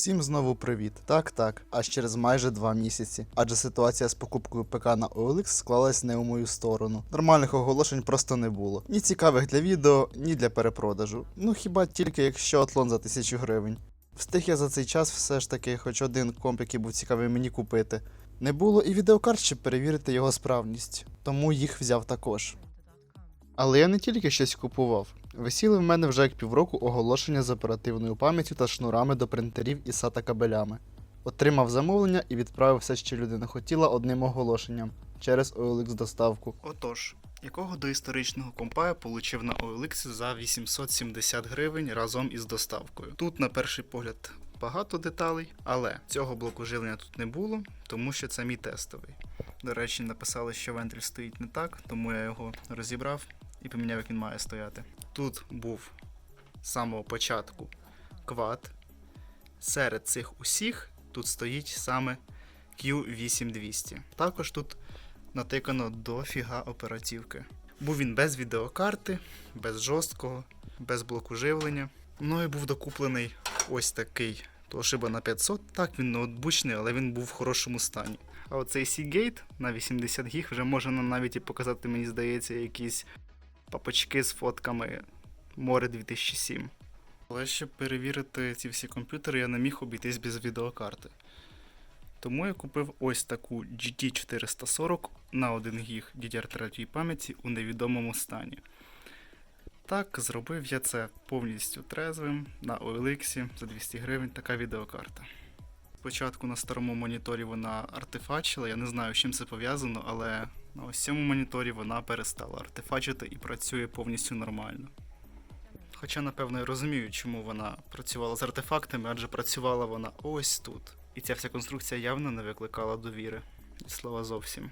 Всім знову привіт. Так, так, аж через майже два місяці. Адже ситуація з покупкою ПК на OLX склалась не у мою сторону. Нормальних оголошень просто не було. Ні цікавих для відео, ні для перепродажу. Ну хіба тільки якщо атлон за тисячу гривень. Встиг я за цей час все ж таки хоч один комп, який був цікавий мені купити. Не було і відеокарт, щоб перевірити його справність, тому їх взяв також. Але я не тільки щось купував. Висіли в мене вже як півроку оголошення з оперативною пам'яттю та шнурами до принтерів і SATA кабелями. Отримав замовлення і відправив все, що людина хотіла одним оголошенням через OLX доставку. Отож, якого доісторичного компа я получив на OLX за 870 гривень разом із доставкою. Тут, на перший погляд, багато деталей, але цього блоку живлення тут не було, тому що це мій тестовий. До речі, написали, що вентиль стоїть не так, тому я його розібрав і поміняв, як він має стояти. Тут був з самого початку квад. Серед цих усіх тут стоїть саме Q8200. Також тут натикано дофіга оперативки. Був він без відеокарти, без жорсткого, без блоку живлення. Мною був докуплений ось такий Toshiba на 500. Так, він ноутбучний, але він був в хорошому стані. А оцей Seagate на 80 гіг вже може нам навіть і показати, мені здається, якісь папочки з фотками Море 2007. Але щоб перевірити ці всі комп'ютери, я не міг обійтись без відеокарти. Тому я купив ось таку GT440 на 1 гіг DDR3 пам'яті у невідомому стані. Так, зробив я це повністю трезвим на OLX за 200 гривень така відеокарта. Спочатку на старому моніторі вона артефачила, я не знаю, з чим це пов'язано, але на ось цьому моніторі вона перестала артефачити і працює повністю нормально. Хоча, напевно, я розумію, чому вона працювала з артефактами, адже працювала вона ось тут. І ця вся конструкція явно не викликала довіри. І слова зовсім.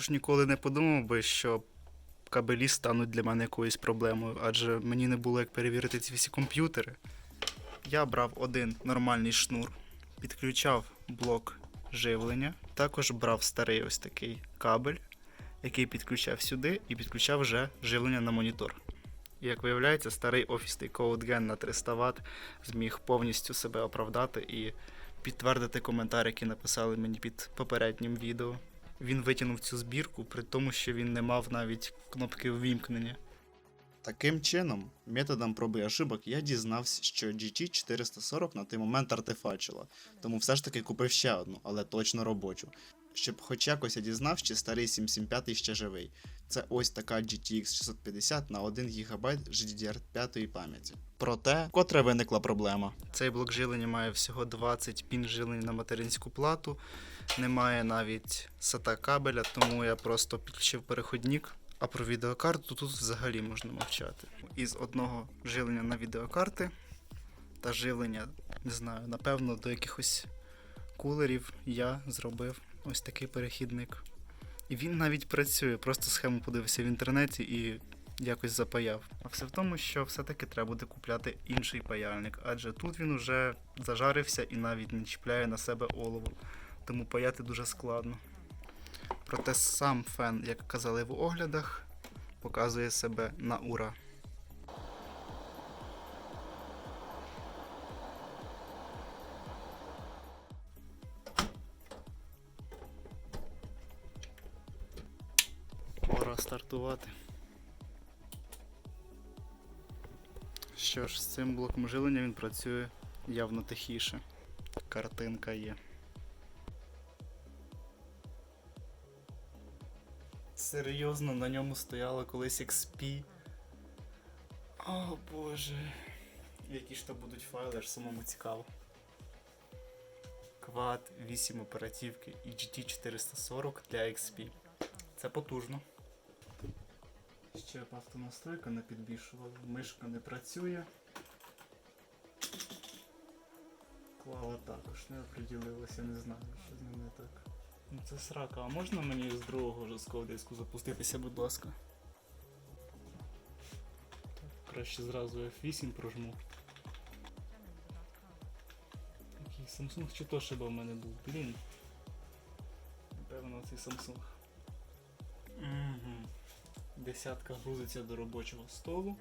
Також ніколи не подумав би, що кабелі стануть для мене якоюсь проблемою, адже мені не було як перевірити ці всі комп'ютери. Я брав один нормальний шнур, підключав блок живлення, також брав старий ось такий кабель, який підключав сюди і підключав вже живлення на монітор. І як виявляється, старий офісний CodeGen на 300 Вт зміг повністю себе оправдати і підтвердити коментар, який написали мені під попереднім відео. Він витягнув цю збірку, при тому, що він не мав навіть кнопки ввімкнення. Таким чином, методом проби ошибок я дізнався, що GT440 на той момент артефачила, тому все ж таки купив ще одну, але точно робочу. Щоб хоч якось я дізнався, чи старий 775 ще живий. Це ось така GTX 650 на 1 ГБ GDDR5 пам'яті. Проте, котре виникла проблема. Цей блок живлення має всього 20 пін живлення на материнську плату, немає навіть SATA кабеля, тому я просто підключив переходник. А про відеокарту тут взагалі можна мовчати. Із одного живлення на відеокарти та живлення, не знаю, напевно, до якихось кулерів я зробив ось такий перехідник. І він навіть працює, просто схему подивився в інтернеті і якось запаяв. А все в тому, що все-таки треба буде купляти інший паяльник, адже тут він уже зажарився і навіть не чіпляє на себе олово, тому паяти дуже складно. Проте сам фен, як казали в оглядах, показує себе на ура. Пора стартувати. Що ж, з цим блоком жилення він працює явно тихіше. Картинка є. Серйозно, на ньому стояло колись XP. О боже. Які ж то будуть файли, аж самому цікаво. Квад 8 оперативки і GT440 для XP. Це потужно. Ще автонастройка не підбільшувала, мишка не працює. Клава також не оприділилася, не знаю, що з ним не так. Ну це срака, а можна мені з другого жорсткого диску запуститися, будь ласка? Так, краще зразу F8 прожму. Який Samsung чи Toshiba в мене був? Блін. Напевно, цей Samsung. Десятка грузиться до робочого столу.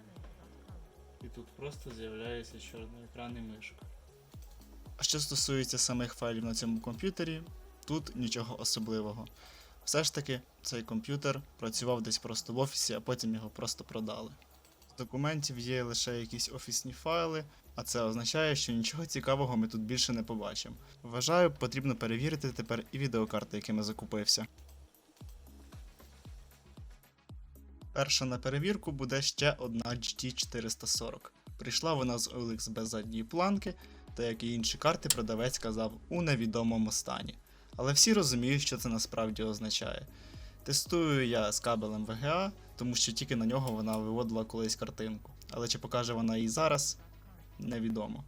І тут просто з'являється чорний екран і мишка. А що стосується самих файлів на цьому комп'ютері, тут нічого особливого. Все ж таки, цей комп'ютер працював десь просто в офісі, а потім його просто продали. З документів є лише якісь офісні файли, а це означає, що нічого цікавого ми тут більше не побачимо. Вважаю, потрібно перевірити тепер і відеокарти, якими закупився. Перша на перевірку буде ще одна GT440. Прийшла вона з OLX без задньої планки, та як і інші карти, продавець казав у невідомому стані. Але всі розуміють, що це насправді означає. Тестую я з кабелем VGA, тому що тільки на нього вона виводила колись картинку. Але чи покаже вона її зараз, невідомо.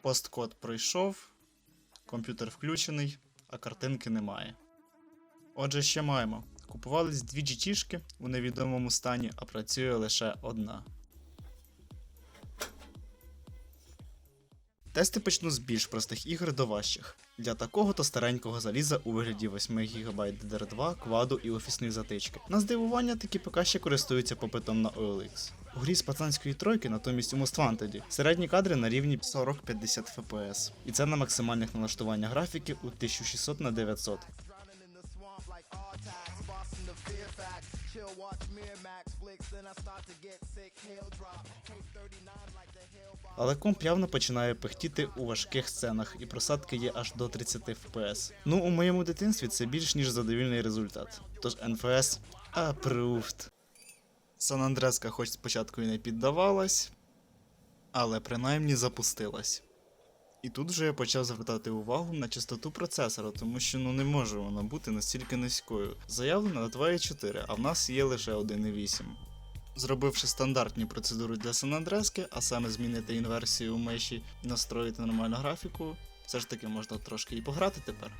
Посткод пройшов, комп'ютер включений, а картинки немає. Отже, ще маємо. Купувались дві GT-шки у невідомому стані, а працює лише одна. Тести почну з більш простих ігор до важчих. Для такого то старенького заліза у вигляді 8 ГБ DDR2, кваду і офісної затички. На здивування такі ПК ще користуються попитом на OLX. У грі з пацанської тройки, натомість у Wanted, середні кадри на рівні 40-50 FPS. І це на максимальних налаштуваннях графіки у 1600 на 900. Drowning in the swamp like Artax, Boston to Fairfax. Chill, watch Miramax flicks, then I start to get sick. Hail drop, case 39 like the hill bomb. Але комп явно починає пихтіти у важких сценах, і просадки є аж до 30 FPS. Ну, у моєму дитинстві це більш ніж задовільний результат. Тож NFS approved. Сан Андреска хоч спочатку і не піддавалась, але принаймні запустилась. І тут вже я почав звертати увагу на частоту процесора, тому що ну не може вона бути настільки низькою. Заявлено 2,4, а в нас є лише 1,8. Зробивши стандартні процедури для Сан Андрески, а саме змінити інверсію у миші і настроїти нормальну графіку, все ж таки можна трошки і пограти тепер.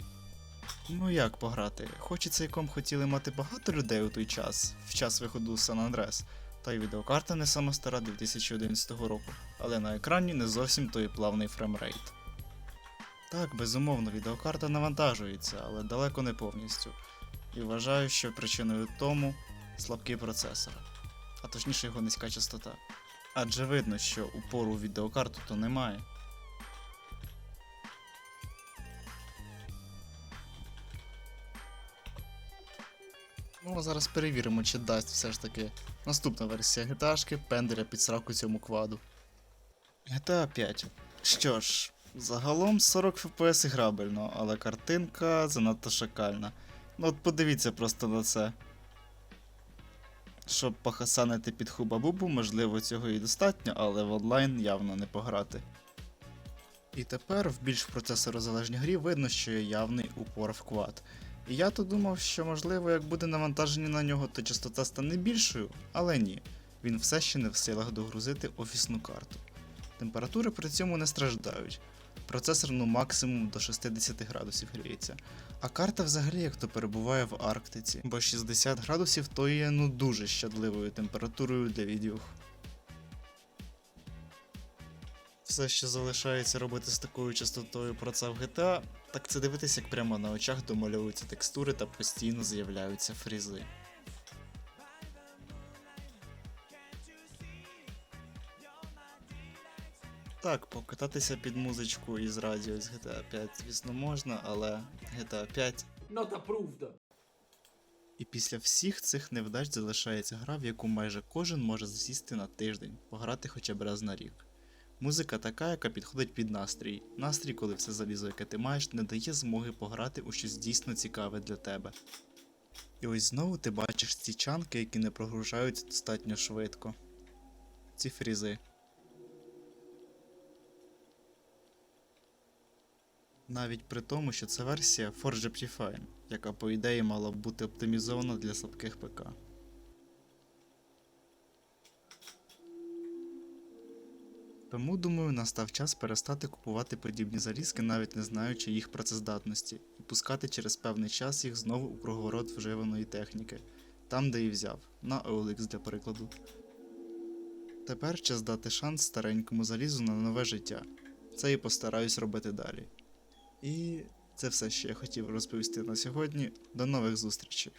Ну як пограти? Хоч і цей комп хотіли мати багато людей у той час, в час виходу Сан Андрес, та й відеокарта не сама стара 2011 року, але на екрані не зовсім той плавний фреймрейт. Так, безумовно, відеокарта навантажується, але далеко не повністю. І вважаю, що причиною тому слабкий процесор а точніше його низька частота. Адже видно, що упору у відеокарту то немає. Ну, зараз перевіримо, чи дасть все ж таки наступна версія GTA пенделя під сраку цьому кваду. GTA 5. Що ж, загалом 40 FPS грабельно, але картинка занадто шакальна. Ну от подивіться просто на це. Щоб похасанити під хуба-бубу, можливо, цього і достатньо, але в онлайн явно не пограти. І тепер в більш процесорозалежній грі видно, що є явний упор в квад. І я то думав, що можливо, як буде навантаження на нього, то частота стане більшою, але ні, він все ще не в силах догрузити офісну карту. Температури при цьому не страждають. Процесор ну максимум до 60 градусів гріється. А карта взагалі як то перебуває в Арктиці, бо 60 градусів то є ну дуже щадливою температурою для відюх. Все, що залишається робити з такою частотою про це в GTA, так це дивитися, як прямо на очах домальовуються текстури та постійно з'являються фрізи. Так, покататися під музичку із радіо з GTA 5, звісно, можна, але GTA 5 Not approved. І після всіх цих невдач залишається гра, в яку майже кожен може засісти на тиждень, пограти хоча б раз на рік. Музика така, яка підходить під настрій. Настрій, коли все залізо, яке ти маєш, не дає змоги пограти у щось дійсно цікаве для тебе. І ось знову ти бачиш ці чанки, які не прогружаються достатньо швидко. Ці фрізи. Навіть при тому, що це версія Forge Optifine, яка по ідеї мала б бути оптимізована для слабких ПК. Тому думаю, настав час перестати купувати подібні залізки, навіть не знаючи їх працездатності, і пускати через певний час їх знову у круговорот вживаної техніки, там де і взяв, на OLX для прикладу. Тепер час дати шанс старенькому залізу на нове життя. Це і постараюсь робити далі. І це все, що я хотів розповісти на сьогодні. До нових зустрічей!